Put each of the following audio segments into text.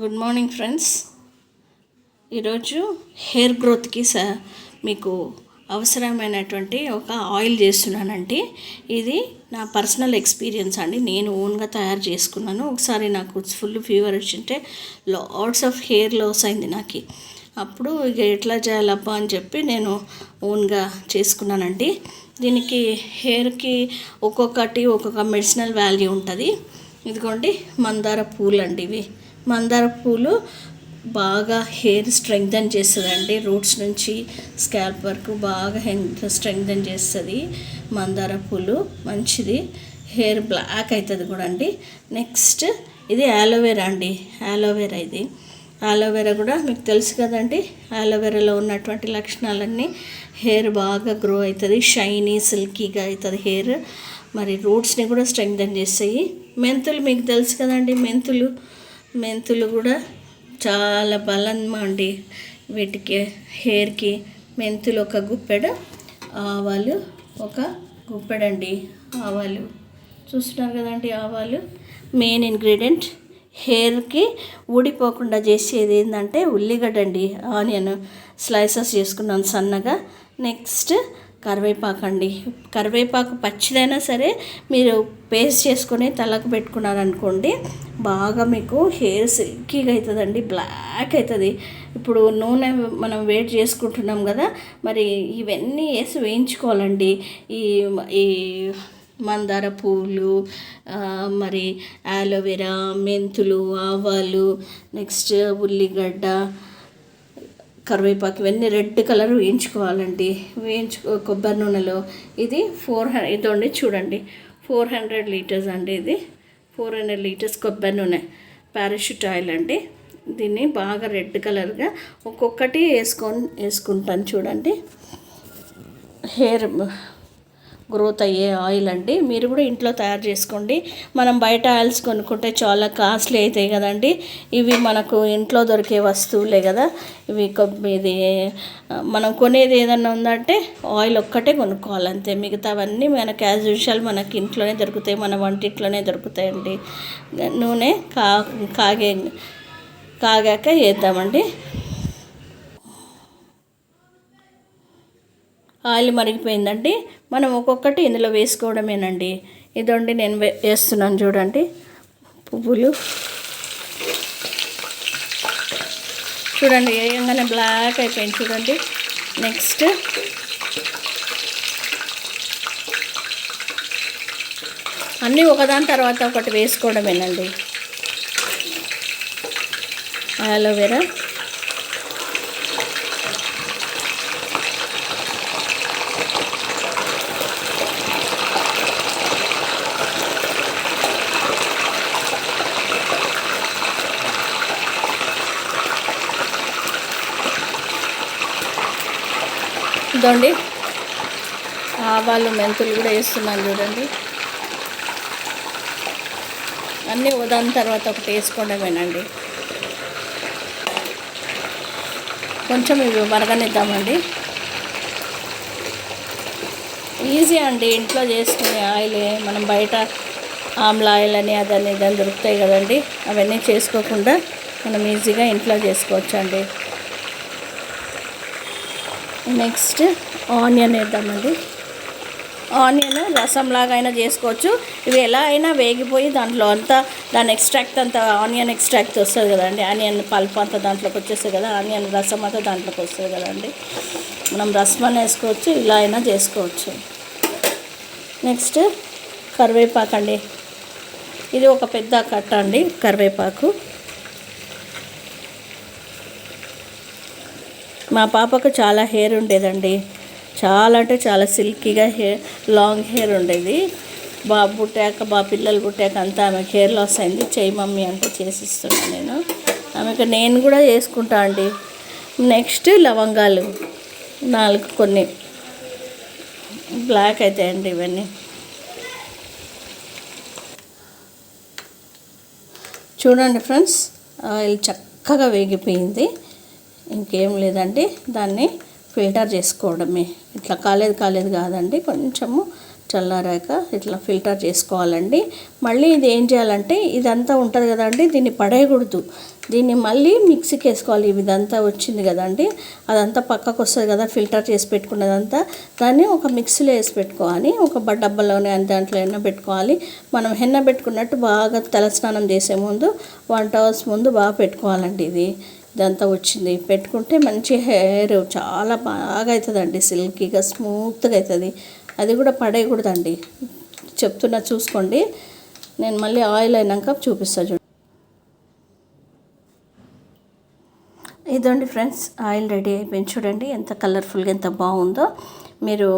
Good morning friends. ఈరోజు hair గ్రోత్కి స మీకు అవసరమైనటువంటి ఒక ఆయిల్ చేస్తున్నానండి. ఇది నా పర్సనల్ ఎక్స్పీరియన్స్ అండి. నేను ఓన్గా తయారు చేసుకున్నాను. ఒకసారి నాకు ఫుల్ ఫీవర్ వచ్చింటే లాట్స్ ఆఫ్ హెయిర్ లాస్ అయింది నాకు. అప్పుడు ఇక ఎట్లా చేయాలబ్బా అని చెప్పి నేను ఓన్గా చేసుకున్నానండి. దీనికి హెయిర్కి ఒక్కొక్కటి ఒక్కొక్క మెడిసినల్ వాల్యూ ఉంటుంది. ఇదిగోండి మందార పూలు అండి ఇవి. మందార పూలు బాగా హెయిర్ స్ట్రెంగ్తన్ చేస్తుందండి. రూట్స్ నుంచి స్కాల్ప్ వరకు బాగా హెయిర్ స్ట్రెంగ్తన్ చేస్తుంది మందార పూలు. మంచిది. హెయిర్ బ్లాక్ అవుతుంది కూడా అండి. నెక్స్ట్ ఇది యాలోవేరా అండి. యాలోవేరా ఇది. ఆలోవెరా కూడా మీకు తెలుసు కదండి. ఆలోవెరాలో ఉన్నటువంటి లక్షణాలన్నీ హెయిర్ బాగా గ్రో అవుతుంది షైనీ సిల్కీగా అవుతుంది హెయిర్. మరి రూట్స్ని కూడా స్ట్రెంగ్తన్ చేస్తాయి. మెంతులు మీకు తెలుసు కదండి. మెంతులు మెంతులు కూడా చాలా బలం అండి. వీటికి హెయిర్కి మెంతులు ఒక గుప్పెడ ఆవాలు ఒక గుప్పెడండి. ఆవాలు. చూస్తున్నారు కదండి ఆవాలు? Main ingredient. హెయిర్కి ఊడిపోకుండా చేసేది ఏంటంటే ఉల్లిగడ్డ అండి. ఆనియన్ స్లైసెస్ చేసుకున్నాను సన్నగా. నెక్స్ట్ కరివేపాకు అండి కరివేపాకు పచ్చిదైనా సరే మీరు పేస్ట్ చేసుకొని తలకు పెట్టుకున్నారనుకోండి బాగా మీకు హెయిర్ సిల్కీగా అవుతుందండి బ్లాక్ అవుతుంది ఇప్పుడు నూనె మనం వేడి చేసుకుంటున్నాం కదా మరి ఇవన్నీ వేసి వేయించుకోవాలండి. ఈ ఈ మందార పువ్వులు మరి ఆలోవెరా మెంతులు ఆవాలు నెక్స్ట్ ఉల్లిగడ్డ కరివేపాకు ఇవన్నీ రెడ్ కలర్ వేయించుకోవాలండి. వేయించుకో కొబ్బరి నూనెలో. ఇది ఫోర్ హండ్రెడ్ ఇదండి చూడండి. ఫోర్ హండ్రెడ్ లీటర్స్ అండి ఇది. ఫోర్ హండ్రెడ్ లీటర్స్ కొబ్బరి నూనె. పారాషూట్ ఆయిల్ అండి. దీన్ని బాగా రెడ్ కలర్గా ఒక్కొక్కటి వేసుకొని వేసుకుంటాను చూడండి. హెయిర్ గ్రోత్ అయ్యే ఆయిల్ అండి. మీరు కూడా ఇంట్లో తయారు చేసుకోండి. మనం బయట ఆయిల్స్ కొనుక్కుంటే చాలా కాస్ట్లీ అవుతాయి కదండి. ఇవి మనకు ఇంట్లో దొరికే వస్తువులే కదా. ఇవి ఇది మనం కొనేది ఏదన్నా ఉందంటే ఆయిల్ ఒక్కటే కొనుక్కోవాలి అంతే. మిగతావన్నీ మనకు యాజ్ యూజువల్ మనకి ఇంట్లోనే దొరుకుతాయి మన వంటింట్లోనే దొరుకుతాయండి. నూనె కా కాగే కాగాక వేద్దామండి. ఆయిల్ మరిగిపోయిందండి. మనం ఒక్కొక్కటి ఇందులో వేసుకోవడమేనండి. ఇదండి నేను వేస్తున్నాను చూడండి. పువ్వులు. చూడండి వేయంగానే బ్లాక్ అయిపోయింది చూడండి. నెక్స్ట్. అన్నీ ఒకదాని తర్వాత ఒకటి వేసుకోవడమేనండి. అలోవెరా చూద్దండి. ఆవాలు మెంతులు కూడా వేస్తున్నాను చూడండి. అన్నీ ఉదాని తర్వాత ఒకటి వేసుకోవడమేనండి. కొంచెం ఇవి మరగనిద్దామండి ఈజీ అండి ఇంట్లో చేసుకునే ఆయిల్ మనం బయట ఆమ్ల ఆయిల్ అని అదని ఇదని దొరుకుతాయి కదండి. అవన్నీ చేసుకోకుండా మనం ఈజీగా ఇంట్లో చేసుకోవచ్చండి. నెక్స్ట్ ఆనియన్ వేద్దామండి. ఆనియన్ రసంలాగా అయినా చేసుకోవచ్చు. ఇవి ఎలా అయినా వేగిపోయి దాంట్లో అంతా దాని ఎక్స్ట్రాక్ట్ అంతా ఆనియన్ ఎక్స్ట్రాక్ట్ వస్తుంది కదండి. ఆనియన్ పల్ప్ అంతా దాంట్లోకి వచ్చేస్తుంది కదా ఆనియన్ రసం అంతా దాంట్లోకి వస్తుంది కదండి. మనం రసం అని వేసుకోవచ్చు ఇలా అయినా చేసుకోవచ్చు. నెక్స్ట్ కరివేపాకు అండి ఇది ఒక పెద్ద కట్ట అండి కరివేపాకు. మా పాపకు చాలా హెయిర్ ఉండేదండి. చాలా అంటే చాలా సిల్కీగా హెయిర్ లాంగ్ హెయిర్ ఉండేది. బాబు పుట్టాక బా పిల్లలు పుట్టాక అంతా ఆమెకు హెయిర్ లాస్ అయింది. చేయి మమ్మీ అంటే చేసిస్తున్నాను నేను. ఆమెకు నేను కూడా చేసుకుంటా అండి. నెక్స్ట్ లవంగాలు నాలుగు కొన్ని. బ్లాక్ అవుతాయండి ఇవన్నీ. చూడండి ఫ్రెండ్స్ ఆయిల్ చక్కగా వేగిపోయింది. ఇంకేం లేదండి. దాన్ని ఫిల్టర్ చేసుకోవడమే. ఇట్లా కాలేదు కాలేదు కాదండి. కొంచెము చల్లారాక ఇట్లా ఫిల్టర్ చేసుకోవాలండి. మళ్ళీ ఇది ఏం చేయాలంటే ఇదంతా ఉంటుంది కదండి దీన్ని పడేయకూడదు. దీన్ని మళ్ళీ మిక్సీకి వేసుకోవాలి. ఇదంతా వచ్చింది కదండి అదంతా పక్కకు వస్తుంది కదా ఫిల్టర్ చేసి పెట్టుకున్నదంతా. దాన్ని ఒక మిక్సీలో వేసి పెట్టుకోవాలి. ఒక డబ్బాలోనే దాంట్లో ఎన్న పెట్టుకోవాలి. మనం హెన్న పెట్టుకున్నట్టు బాగా తలస్నానం చేసే ముందు వన్ అవర్స్ ముందు బాగా పెట్టుకోవాలండి ఇది. ఇదంతా వచ్చింది. పెట్టుకుంటే మంచి హెయిర్ చాలా బాగా అవుతుందండి సిల్కీగా స్మూత్గా అవుతుంది అది కూడా పడేయకూడదండి. చెప్తున్నా చూసుకోండి. నేను మళ్ళీ ఆయిల్ అయినాక చూపిస్తాను చూడండి ఇదండి ఫ్రెండ్స్ ఆయిల్ రెడీ అయిపోయింది. చూడండి ఎంత కలర్ఫుల్గా ఎంత బాగుందో. మీరు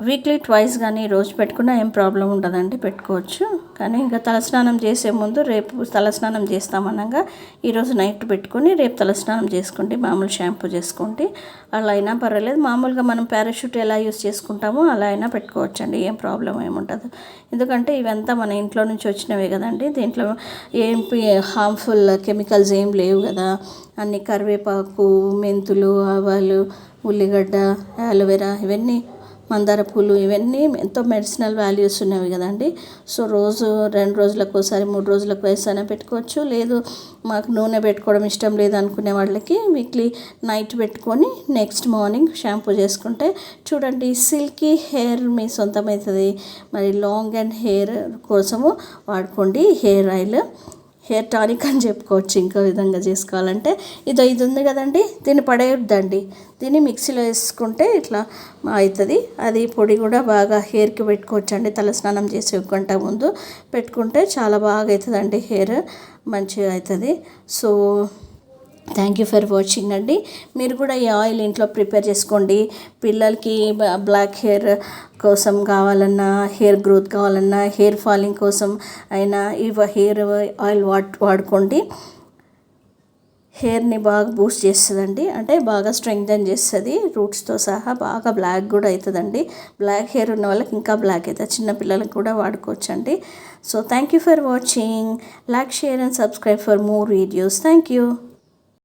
వీక్లీ ట్వైస్ కానీ రోజు పెట్టుకున్నా ఏం ప్రాబ్లం ఉండదండి పెట్టుకోవచ్చు. కానీ ఇంకా తలస్నానం చేసే ముందు రేపు తలస్నానం చేస్తామనగా ఈరోజు నైట్ పెట్టుకొని రేపు తలస్నానం చేసుకోండి మామూలు షాంపూ చేసుకోండి. అలా అయినా పర్వాలేదు. మామూలుగా మనం పారాషూట్ ఎలా యూస్ చేసుకుంటామో అలా అయినా పెట్టుకోవచ్చండి. ఏం ప్రాబ్లం ఏముండదు ఎందుకంటే ఇవంతా మన ఇంట్లో నుంచి వచ్చినవే కదండి. దీంట్లో ఏం హార్మ్ఫుల్ కెమికల్స్ ఏం లేవు కదా. అన్ని కరివేపాకు మెంతులు ఆవాలు ఉల్లిగడ్డ అలోవెరా ఇవన్నీ మందార పూలు ఇవన్నీ ఎంతో మెడిసినల్ వాల్యూస్ ఉన్నవి కదండి. సో రోజు రెండు రోజులకు ఒకసారి మూడు రోజులకు వేసైనా పెట్టుకోవచ్చు. లేదు మాకు నూనె పెట్టుకోవడం ఇష్టం లేదు అనుకునే వాళ్ళకి వీక్లీ నైట్ పెట్టుకొని నెక్స్ట్ మార్నింగ్ షాంపూ చేసుకుంటే చూడండి సిల్కీ హెయిర్ మీ సొంతమవుతుంది మరి లాంగ్ అండ్ హెయిర్ కోసము వాడుకోండి హెయిర్ ఆయిల్. హెయిర్ టానిక్ అని చెప్పుకోవచ్చు ఇంకో విధంగా చేసుకోవాలంటే. ఇదో ఇది ఉంది కదండి దీన్ని పడేయొద్దండి. దీన్ని మిక్సీలో వేసుకుంటే ఇట్లా అవుతుంది. అది పొడి కూడా బాగా హెయిర్కి పెట్టుకోవచ్చు అండి తలస్నానం చేసి ఒక గంట ముందు పెట్టుకుంటే చాలా బాగా అవుతుందండి హెయిర్. మంచిగా అవుతుంది. So thank you for watching అండి. మీరు కూడా ఈ ఆయిల్ ఇంట్లో ప్రిపేర్ చేసుకోండి. పిల్లలకి బ్లాక్ హెయిర్ కోసం కావాలన్నా హెయిర్ గ్రోత్ కావాలన్నా హెయిర్ ఫాలింగ్ కోసం అయినా ఈ హెయిర్ ఆయిల్ వాట్ వాడుకోండి. హెయిర్ని బాగా బూస్ట్ చేస్తుందండి. అంటే బాగా స్ట్రెంగ్తన్ చేస్తుంది. రూట్స్తో సహా బాగా బ్లాక్ కూడా అవుతుందండి బ్లాక్ హెయిర్ ఉన్న వాళ్ళకి ఇంకా బ్లాక్ అవుతుంది చిన్నపిల్లలకు కూడా వాడుకోవచ్చండి. So thank you for watching. Like share and subscribe for more videos. Thank you.